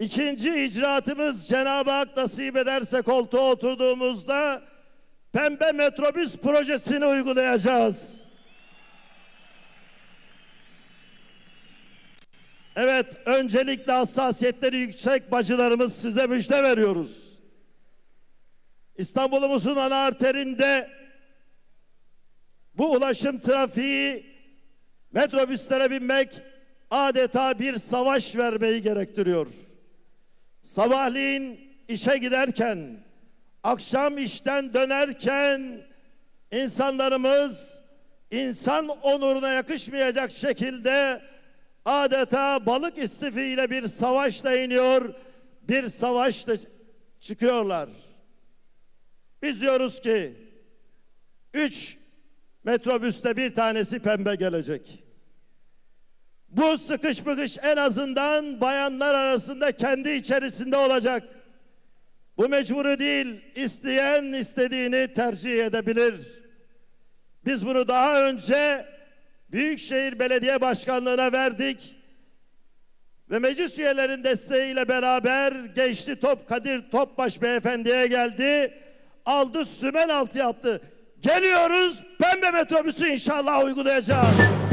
İkinci icraatımız Cenab-ı Hak nasip ederse koltuğa oturduğumuzda pembe metrobüs projesini uygulayacağız. Evet, öncelikle hassasiyetleri yüksek bacılarımız size müjde veriyoruz. İstanbul'umuzun ana arterinde bu ulaşım trafiği metrobüslere binmek adeta bir savaş vermeyi gerektiriyor. Sabahleyin işe giderken, akşam işten dönerken insanlarımız insan onuruna yakışmayacak şekilde adeta balık istifiyle bir savaşla iniyor, bir savaşla çıkıyorlar. Biz diyoruz ki üç metrobüste bir tanesi pembe gelecek. Bu sıkış bıkış en azından bayanlar arasında kendi içerisinde olacak. Bu mecburi değil, isteyen istediğini tercih edebilir. Biz bunu daha önce Büyükşehir Belediye Başkanlığı'na verdik. Ve meclis üyelerinin desteğiyle beraber geçti top Kadir Topbaş beyefendiye geldi. Aldı sümen altı yaptı. Geliyoruz pembe metrobüsü inşallah uygulayacağız.